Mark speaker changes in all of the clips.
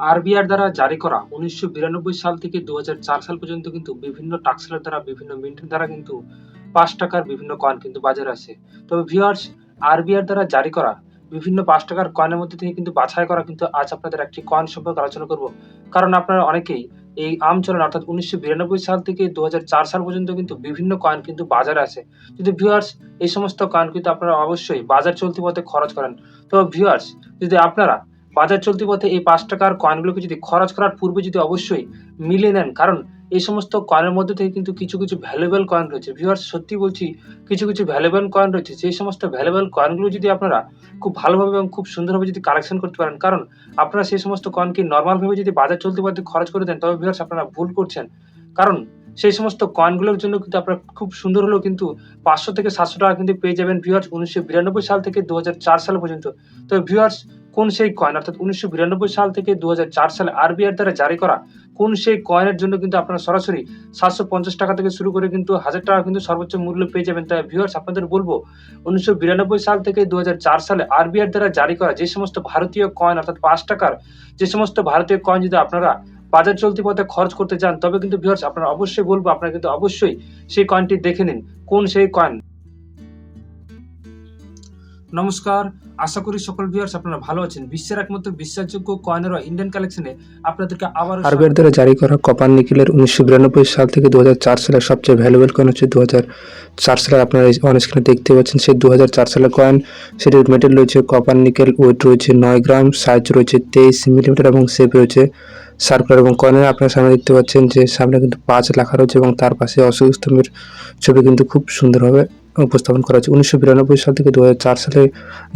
Speaker 1: RBR দ্বারা জারি করা উনিশশো বিরানব্বই সাল থেকে দু হাজার চার সাল পর্যন্ত কিন্তু বিভিন্ন টাক্সেলের দ্বারা, বিভিন্ন মিন্টের দ্বারা কিন্তু পাঁচ টাকার বিভিন্ন কয়েন কিন্তু বাজারে আসে। তবে ভিউয়ার্স আরবিআর দ্বারা জারি করা বিভিন্ন পাঁচ টাকার কয়েনের মধ্যে থেকে কিন্তু বাছাই করা কিন্তু আজ আপনাদের একটি কয়েন সম্পর্কে আলোচনা করব। কারণ আপনারা অনেকেই এই আমচলন অর্থাৎ উনিশশো বিরানব্বই সাল থেকে দু হাজার চার সাল পর্যন্ত কিন্তু বিভিন্ন কয়েন কিন্তু বাজারে আসে। যদি ভিউয়ার্স এই সমস্ত কয়েন কিন্তু আপনারা অবশ্যই বাজার চলতি পথে খরচ করেন, তো ভিউয়ার্স যদি আপনারা বাজার চলতি পথে এই পাঁচ টাকার কয়েনগুলোকে যদি খরচ করার পূর্বে যদি অবশ্যই মিলিয়ে নেন, কারণ এই সমস্ত কয়েনের মধ্যে থেকে কিন্তু কিছু কিছু ভ্যালুয়েবল কয়েন রয়েছে। ভিউয়ার্স সত্যি বলছি, কিছু কিছু ভ্যালুয়েবল কয়েন রয়েছে। সেই সমস্ত ভ্যালুয়েবল কয়েনগুলো যদি আপনারা খুব ভালোভাবে এবং খুব সুন্দরভাবে যদি কালেকশন করতে পারেন, কারণ আপনারা সেই সমস্ত কয়েনকে নর্মালভাবে যদি বাজার চলতি পথে খরচ করে দেন, তবে ভিউয়ার্স আপনারা ভুল করছেন। কারণ সেই সমস্ত কয়েনগুলোর জন্য কিন্তু আপনারা খুব সুন্দর হলেও কিন্তু পাঁচশো থেকে সাতশো টাকা কিন্তু পেয়ে যাবেন ভিউয়ার্স উনিশশো বিরানব্বই সাল থেকে দু হাজার চার সাল পর্যন্ত। তবে ভিউয়ার্স কোন সেই কয়েন অর্থাৎ উনিশশো বিরানব্বই সাল থেকে দু হাজার চার সালে আরবিআর দ্বারা জারি করা কোন সেই কয়েনের জন্য কিন্তু আপনারা সরাসরি সাতশো পঞ্চাশ টাকা থেকে শুরু করে কিন্তু হাজার টাকা কিন্তু সর্বোচ্চ মূল্য পেয়ে যাবেন। তাই ভিউয়ার্স আপনাদের বলব, উনিশশো বিরানব্বই সাল থেকে দুহাজার চার সালে আরবিআর দ্বারা জারি করা যে সমস্ত ভারতীয় কয়েন অর্থাৎ পাঁচ টাকার যে সমস্ত ভারতীয় কয়েন যদি আপনারা বাজার চলতি পথে খরচ করতে চান, তবে কিন্তু ভিউয়ার্স আপনারা অবশ্যই বলব, আপনারা কিন্তু অবশ্যই সেই কয়েনটি দেখে নিন, কোন সেই কয়েন নমস্কার, আশা করি সকল ভিউয়ার্স আপনারা ভালো আছেন। বিশ্বের একমাত্র বিশ্বাসযোগ্য কয়েনের ইন্ডিয়ান কালেকশনে আপনাদেরকে আবার
Speaker 2: আরবিআর দ্বারা জারি করা কপার নিকেলের উনিশশো বিরানব্বই সাল থেকে দুহাজার চার সালের সবচেয়ে ভ্যালুয়েবল কয়েন হচ্ছে দু চার সালের আপনারা অন স্ক্রিনে দেখতে পাচ্ছেন। সেই দু সালের কয়েন সেটির মেটেল রয়েছে কপার নিকেল ওয়েট রয়েছে নয় গ্রাম সাইজ রয়েছে তেইশ মিলিমিটার এবং শেপ রয়েছে সার্কুলার এবং কয়েনের আপনার সামনে দেখতে পাচ্ছেন যে সামনে কিন্তু পাঁচ লেখা রয়েছে এবং তার পাশে অশোক স্তম্ভের ছবি কিন্তু খুব সুন্দরভাবে উপস্থাপন করা হয়েছে। উনিশশো বিরানব্বই সাল থেকে দু হাজার চার সালে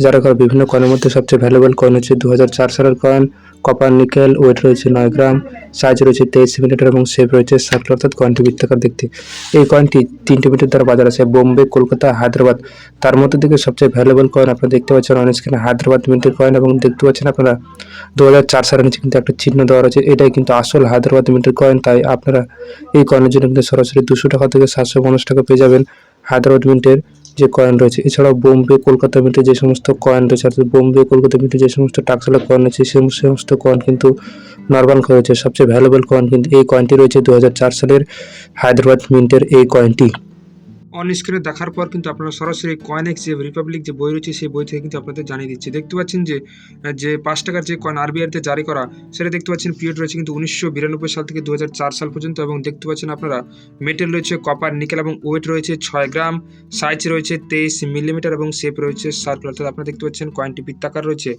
Speaker 2: যারা করা বিভিন্ন কয়েনের মধ্যে সবচেয়ে ভ্যালুয়েবল কয়েন হচ্ছে দু হাজার চার সালের কয়েন কপার নিকেল ওয়েট রয়েছে নয় গ্রাম সাইজ রয়েছে তেইশ মিলিমিটার এবং শেপ রয়েছে সার্কুলার অর্থাৎ কয়েনটি বৃত্তাকার দেখতে। এই কয়েনটি তিনটি মিটার দ্বারা বাজার আছে বোম্বে, কলকাতা, হায়দ্রাবাদ। তার মধ্যে থেকে সবচেয়ে ভ্যালুয়েবল কয়েন আপনারা দেখতে পাচ্ছেন অনেক স্ক্রিনে হায়দ্রাবাদ মিন্টের কয়েন এবং দেখতে পাচ্ছেন আপনারা দু হাজার চার সালের নিচে কিন্তু একটা চিহ্ন দেওয়া রয়েছে। এটাই কিন্তু আসল হায়দ্রাবাদ মিন্টের কয়েন তাই আপনারা এই কয়েনের জন্য কিন্তু সরাসরি দুশো টাকা থেকে সাতশো পঞ্চাশ টাকা পেয়ে যাবেন। হায়দ্রাবাদ মিন্টের যে কয়েন রয়েছে, এছাড়াও বোম্বে, কলকাতা মিন্টের যে সমস্ত কয়েন রয়েছে, অর্থাৎ বোম্বে, কলকাতা মিন্টের যে সমস্ত টাকশালা কয়েন রয়েছে, সে সমস্ত কয়েন কিন্তু নর্মাল রয়েছে। সবচেয়ে ভ্যালুয়েবল কয়েন কিন্তু এই কয়েনটি রয়েছে দু হাজার চার সালের হায়দ্রাবাদ মিন্টের এই কয়েনটি
Speaker 1: অন স্ক্রিনে দেখার পর কিন্তু আপনারা সরাসরি কয়েনেক্স যে রিপাবলিক যে বই রয়েছে, সেই বই থেকে কিন্তু আপনাদের জানিয়ে দিচ্ছি। দেখতে পাচ্ছেন যে যে পাঁচ টাকার যে কয়েন আরবিআইতে জারি করা, সেটা দেখতে পাচ্ছেন পিরিয়ড রয়েছে কিন্তু উনিশশো বিরানব্বই সাল থেকে দু হাজার চার সাল পর্যন্ত এবং দেখতে পাচ্ছেন আপনারা মেটেল রয়েছে কপার নিকেল এবং ওয়েট রয়েছে ছয় গ্রাম সাইজ রয়েছে তেইশ মিলিমিটার এবং শেপ রয়েছে সার্কুলার অর্থাৎ আপনারা দেখতে পাচ্ছেন কয়েনটি বৃত্তাকার রয়েছে।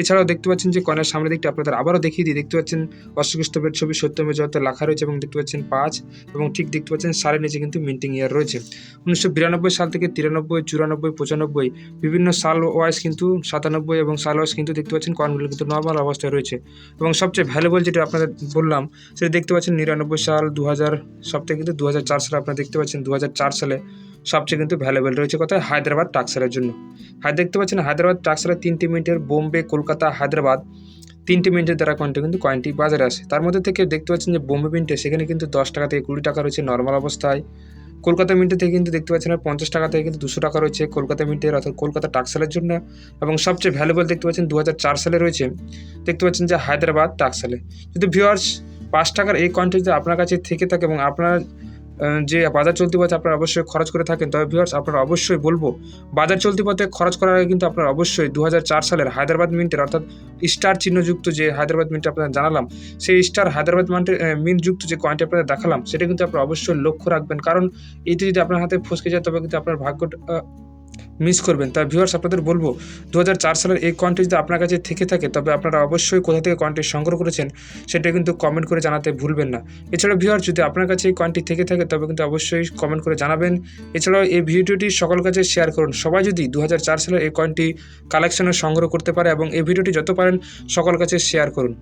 Speaker 1: এছাড়াও দেখতে পাচ্ছেন যে কয়েনের সামনে দিকটা আপনাদের আবারও দেখিয়ে দিই। দেখতে পাচ্ছেন অশোক স্তম্ভের ছবি সত্যমের জয়তে লেখা রয়েছে এবং দেখতে পাচ্ছেন পাঁচ এবং ঠিক দেখতে পাচ্ছেন সারের নিচে কিন্তু মিন্টিং ইয়ার রয়েছে। উনিশশো বিরানব্বই সাল থেকে তিরানব্বই, চুরানব্বই, পঁচানব্বই বিভিন্ন সাল ওয়াইজ কিন্তু সাতানব্বই এবং সাল ওয়াইজ কিন্তু দেখতে পাচ্ছেন কয়েনগুলো কিন্তু নর্মাল অবস্থায় রয়েছে। এবং সবচেয়ে ভ্যালুবল যেটা আপনাদের বললাম, সেটা দেখতে পাচ্ছেন নিরানব্বই সাল দু হাজার সব থেকে কিন্তু দু হাজার চার সালে আপনারা দেখতে পাচ্ছেন দু হাজার চার সালে সবচেয়ে কিন্তু ভ্যালুয়েবল রয়েছে কোথায় হায়দ্রাবাদ টাক্সারের জন্য। হায়, দেখতে পাচ্ছেন হায়দ্রাবাদ টাক্সারের তিনটি মিনিটের বোম্বে, কলকাতা, হায়দ্রাবাদ তিনটি মিনিটের দ্বারা কয়েনটি কিন্তু কয়েনটি বাজারে আসে। তার মধ্যে থেকে দেখতে পাচ্ছেন যে বোম্বে মিন্টে সেখানে কিন্তু দশ টাকা থেকে কুড়ি টাকা রয়েছে নর্মাল অবস্থায়। কলকাতা মিন্টে থেকে কিন্তু দেখতে পাচ্ছেন আর পঞ্চাশ টাকা থেকে কিন্তু দুশো টাকা রয়েছে কলকাতা মিন্টের অর্থাৎ কলকাতা টাকসালের জন্য। এবং সবচেয়ে ভ্যালুবল দেখতে পাচ্ছেন দু হাজার চার সালে রয়েছে। দেখতে পাচ্ছেন যে হায়দ্রাবাদ টাকসালে যদি ভিওয়ার্স পাঁচ টাকার এই কয়েনটি যদি আপনার কাছে থেকে থাকে এবং আপনার যে বাজার চলতি পথে আপনারা অবশ্যই খরচ করে থাকেন, তবে ভিউয়ার্স আপনারা অবশ্যই বলব, বাজার চলতি পথে খরচ করার আগে কিন্তু আপনারা অবশ্যই দু হাজার চার সালের হায়দ্রাবাদ মিন্টের, অর্থাৎ স্টার চিহ্নযুক্ত যে হায়দ্রাবাদ মিন্ট আপনাদের জানালাম, সেই স্টার হায়দ্রাবাদ মিন্টের মিন্টযুক্ত যে কয়েনটি আপনাদের দেখালাম, সেটা কিন্তু আপনারা অবশ্যই লক্ষ্য রাখবেন। কারণ এটি যদি আপনার হাতে ফসকে যায়, তবে কিন্তু আপনার ভাগ্যটা মিস করবেন। তাই ভিউয়ার্স আপনাদের বলব দু হাজার চার সালের এই কয়েনটি যদি আপনার কাছে থেকে থাকে, তবে আপনারা অবশ্যই কোথা থেকে কয়েনটি সংগ্রহ করেছেন, সেটা কিন্তু কমেন্ট করে জানাতে ভুলবেন না। এছাড়াও ভিউয়ার যদি আপনার কাছে এই কয়েনটি থেকে থাকে, তবে কিন্তু অবশ্যই কমেন্ট করে জানাবেন। এছাড়াও এই ভিডিওটি সকল কাছে শেয়ার করুন। সবাই যদি দু সালের এই কয়েনটি কালেকশনে সংগ্রহ করতে পারে এবং এই ভিডিওটি যত পারেন সকল কাছে শেয়ার করুন।